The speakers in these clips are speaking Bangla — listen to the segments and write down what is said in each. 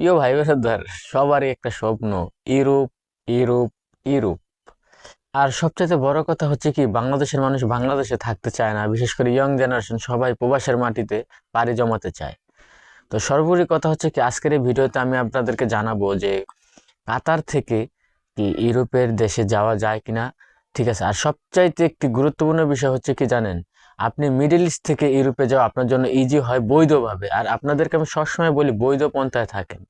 প্রিয় ভাই বোনেদের সবারই একটা স্বপ্ন, ইউরোপ ইউরোপ ইউরোপ। আর সবচেয়ে বড় কথা হচ্ছে কি, বাংলাদেশের মানুষ বাংলাদেশে থাকতে চায় না, বিশেষ করে ইয়ং জেনারেশন সবাই প্রবাসের মাটিতে পাড়ি জমাতে চায়। তো সর্বোপরি কথা হচ্ছে কি, আজকের এই ভিডিওতে আমি আপনাদেরকে জানাব যে, কাতার থেকে কি ইউরোপের দেশে যাওয়া যায় কিনা, ঠিক আছে? আর সবচাইতে একটি গুরুত্বপূর্ণ বিষয় হচ্ছে কি জানেন আপনি মিডল ইস্ট থেকে ইউরোপে যাওয়া আপনার জন্য ইজি হয় বৈধভাবে। আর আপনাদেরকে আমি সবসময় বলি, বৈধ পন্থায় থাকেন।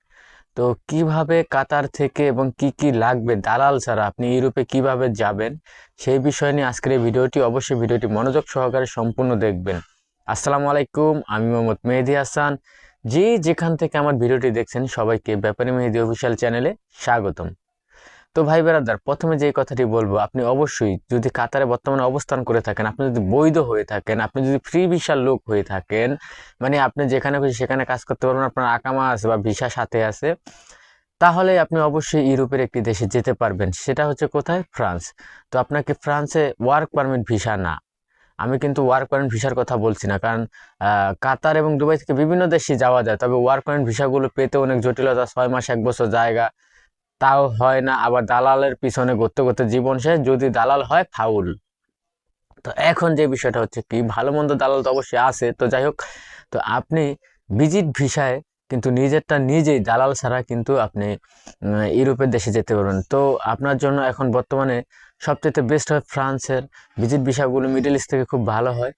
তো কীভাবে কাতার থেকে এবং কি কি লাগবে দালাল ছাড়া আপনি ইউরোপে কীভাবে যাবেন, সেই বিষয় নিয়ে আজকের এই ভিডিওটি অবশ্যই ভিডিওটি মনোযোগ সহকারে সম্পূর্ণ দেখবেন। আসসালামু আলাইকুম, আমি মোহাম্মদ মেহেদি হাসান। যে যেখান থেকে আমার ভিডিওটি দেখছেন, সবাইকে ব্যাপারী মেহেদি অফিসিয়াল চ্যানেলে স্বাগতম। তো ভাই বেড়াদার প্রথমে যে কথাটি বলব, আপনি অবশ্যই যদি কাতারে বর্তমানে অবস্থান করে থাকেন, আপনি যদি বৈধ হয়ে থাকেন, আপনি যদি ফ্রি ভিসার লোক হয়ে থাকেন মানে আপনি যেখানে খুশি সেখানে কাজ করতে পারবেন, আপনার আকামা আছে বা ভিসা সাথে আছে, তাহলে আপনি অবশ্যই ইউরোপের একটি দেশে যেতে পারবেন। সেটা হচ্ছে কোথায়? ফ্রান্স। তো আপনাকে ফ্রান্সে ওয়ার্ক পারমিট ভিসা না। আমি কিন্তু ওয়ার্ক পারমিট ভিসার কথা বলছি না, কারণ কাতার এবং দুবাই থেকে বিভিন্ন দেশে যাওয়া যায়, তবে ওয়ার্ক পারমিট ভিসাগুলো পেতে অনেক জটিলতা, ছয় মাস, এক বছর জায়গা। তাও হয় না, আবার দালালের পিছনে ঘুরতে ঘুরতে জীবন শেষ, যদি দালাল হয় ফাউল। তো এখন যে বিষয়টা হচ্ছে কি, ভালো মন্দ দালাল তো অবশ্যই আছে, তো যাই হোক, তো আপনি ভিজিট ভিসায় কিন্তু নিজেরটা নিজেই দালাল ছাড়া কিন্তু আপনি ইউরোপের দেশে যেতে পারবেন। তো আপনার জন্য এখন বর্তমানে সবচেয়ে বেস্ট হয় ফ্রান্সের ভিজিট ভিসাগুলো, মিডল ইস্ট থেকে খুব ভালো হয়।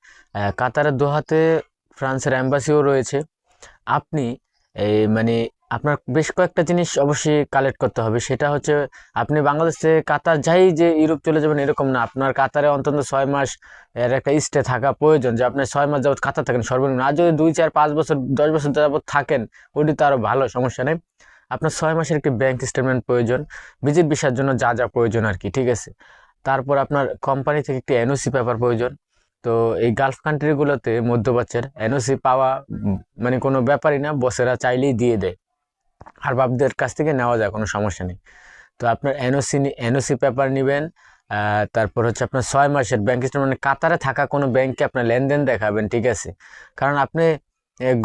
কাতারের দোহাতে ফ্রান্সের অ্যাম্বাসিও রয়েছে। আপনি, এই মানে আপনার বেশ কয়েকটা জিনিস অবশ্যই কালেক্ট করতে হবে। সেটা হচ্ছে, আপনি বাংলাদেশ থেকে কাতার যাই যে ইউরোপ চলে যাবেন এরকম না। আপনার কাতারে অন্তত ছয় মাস এর একটা স্টে থাকা প্রয়োজন। যে আপনি ছয় মাস যাবত কাতার থাকেন সর্বনিম্ন। আর যদি দুই, চার, পাঁচ বছর, দশ বছর যাবত থাকেন ওটি তো আরও ভালো, সমস্যা নেই। আপনার ছয় মাসের একটি ব্যাংক স্টেটমেন্ট প্রয়োজন। ভিজিট ভিসার জন্য যা যা প্রয়োজন আর কি ঠিক আছে? তারপর আপনার কোম্পানি থেকে একটি এনওসি পেপার প্রয়োজন। তো এই গালফ কান্ট্রিগুলোতে মধ্যপ্রাচ্যের এনওসি পাওয়া মানে কোনো ব্যাপারই না বসেরা চাইলেই দিয়ে দেয়। আর বাপদের কাছ থেকে নেওয়া যায়, কোনো সমস্যা নেই। তো আপনার এনওসি এনওসি পেপার নেবেন তারপর হচ্ছে আপনার ছয় মাসের ব্যাংক স্টেটমেন্ট মানে কাতারে থাকা কোনো ব্যাংকে আপনার লেনদেন দেখাবেন, ঠিক আছে? কারণ আপনি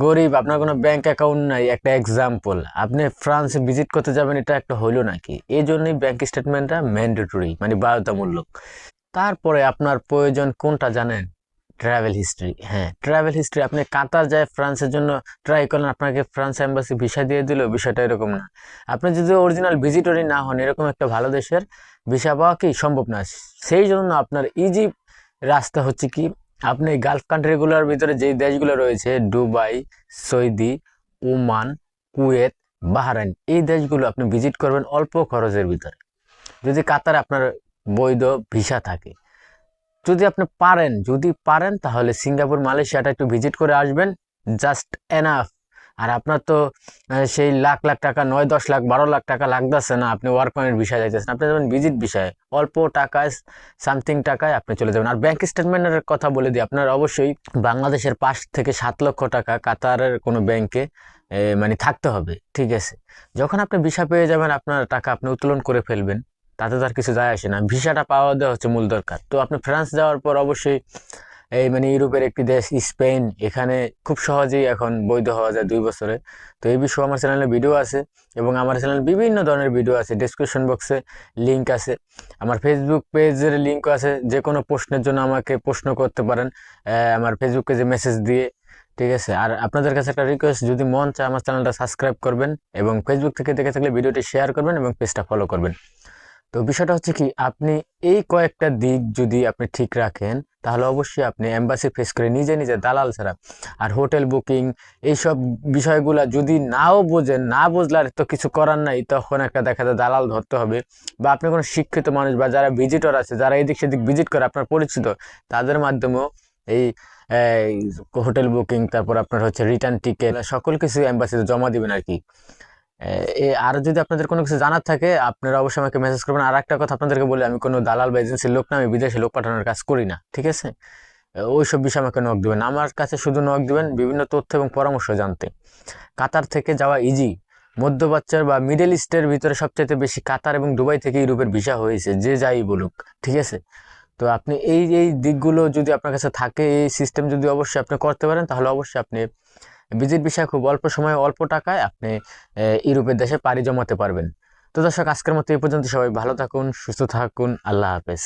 গরিব, আপনার কোনো ব্যাংক অ্যাকাউন্ট নাই, একটা এক্সাম্পল আপনি ফ্রান্সে ভিজিট করতে যাবেন, এটা একটা হইল নাকি? এই জন্যই ব্যাংক স্টেটমেন্টটা ম্যান্ডেটরি মানে বাধ্যতামূলক। তারপরে আপনার প্রয়োজন কোনটা জানেন? ট্রাভেল হিস্ট্রি হ্যাঁ। ট্রাভেল হিস্ট্রি আপনি কাতার যায় ফ্রান্সের জন্য ট্রাই করলেন, আপনাকে ফ্রান্স এম্বাসি ভিসা দিয়ে দিল বিষয়টা এরকম না। আপনি যদি অরিজিনাল ভিজিটরই না হন, এরকম একটা ভালো দেশের ভিসা পাওয়া কি সম্ভব না। সেই জন্য আপনার ইজি রাস্তা হচ্ছে কি, আপনি গালফ কান্ট্রিগুলোর ভিতরে যেই দেশগুলো রয়েছে Dubai Saudi Oman Kuwait Bahrain এই দেশগুলো আপনি ভিজিট করবেন অল্প খরচের ভিতরে। যদি কাতারে আপনার বৈধ ভিসা থাকে। যদি আপনি পারেন, যদি পারেন, তাহলে সিঙ্গাপুর, মালয়েশিয়াটা একটু ভিজিট করে আসবেন। Just enough. আর আপনার তো সেই লাখ লাখ টাকা, নয়, দশ লাখ, বারো লাখ টাকা লাগতেছে না, আপনি ওয়ার্ক পয়েন্ট বিষয় যাইতেছেন। আপনি যাবেন ভিজিট বিষয়ে, অল্প টাকায় সামথিং টাকায় আপনি চলে যাবেন। আর ব্যাংক স্টেটমেন্টের কথা বলে দিই, আপনার অবশ্যই বাংলাদেশের পাঁচ থেকে সাত লক্ষ টাকা কাতারের কোনো ব্যাংকে মানে থাকতে হবে, ঠিক আছে? যখন আপনি ভিসা পেয়ে যাবেন, আপনার টাকা আপনি উত্তোলন করে ফেলবেন। তাতে তো আর কিছু যায় আসে না। ভিসাটা পাওয়া দেওয়া হচ্ছে মূল দরকার। তো আপনি ফ্রান্স যাওয়ার পর অবশ্যই এই মানে ইউরোপের একটি দেশ, স্পেন, এখানে খুব সহজেই এখন বৈধ হওয়া যায় দুই বছরে। তো এই বিষয়ে আমার চ্যানেলে ভিডিও আছে এবং আমার চ্যানেলে বিভিন্ন ধরনের ভিডিও আছে। ডিসক্রিপশন বক্সে লিংক আছে। আমার ফেসবুক পেজের লিঙ্কও আছে। যে কোনো প্রশ্নের জন্য আমাকে প্রশ্ন করতে পারেন আমার ফেসবুক পেজে মেসেজ দিয়ে। ঠিক আছে? আর আপনাদের কাছে একটা রিকোয়েস্ট যদি মন চায় আমার চ্যানেলটা সাবস্ক্রাইব করবেন এবং ফেসবুক থেকে দেখে থাকলে ভিডিওটি শেয়ার করবেন এবং পেজটা ফলো করবেন। তো বিষয়টা হচ্ছে কি, আপনি এই কয়েকটা দিক যদি আপনি ঠিক রাখেন, তাহলে অবশ্যই আপনি এম্বাসি ফেস করে নিজে নিজে দালাল ছাড়া, আর হোটেল বুকিং এইসব বিষয়গুলা যদি নাও বোঝেন, না বুঝলে আর তো কিছু করার নাই, তখন একটা দেখা যায় দালাল ধরতে হবে। বা আপনি কোনো শিক্ষিত মানুষ বা যারা ভিজিটর আছে, যারা এদিক সেদিক ভিজিট করে, আপনার পরিচিত, তাদের মাধ্যমেও এই হোটেল বুকিং তারপর আপনার হচ্ছে রিটার্ন টিকিট সকল কিছু এম্বাসিতে জমা দিবেন আর কি। আর যদি আপনাদের কোনো কিছু জানার থাকে, আপনারা অবশ্যই আমাকে মেসেজ করবেন। আর একটা কথা আপনাদেরকে বলি, আমি কোনো দালাল বা এজেন্সির লোক না, আমি বিদেশে লোক পাঠানোর কাজ করি না, ঠিক আছে? ওই সব বিষয়ে আমাকে নক দেবেন। আমার কাছে শুধু নক দেবেন বিভিন্ন তথ্য এবং পরামর্শ জানতে। কাতার থেকে যাওয়া ইজি মধ্যপ্রাচ্যের বা মিডল ইস্টের ভিতরে সবচেয়ে বেশি কাতার এবং দুবাই থেকে ইউরোপের ভিসা হয়েছে, যে যাই বলুক, ঠিক আছে? তো আপনি এই এই দিকগুলো যদি আপনার কাছে থাকে, এই সিস্টেম যদি অবশ্যই আপনি করতে পারেন, তাহলে অবশ্যই আপনি ভিজিট বিষয়ে খুব অল্প সময়ে অল্প টাকায় আপনি ইউরোপের দেশে পাড়ি জমাতে পারবেন। তো দর্শক, আজকের মতো এই পর্যন্ত। সবাই ভালো থাকুন, সুস্থ থাকুন। আল্লাহ হাফেজ।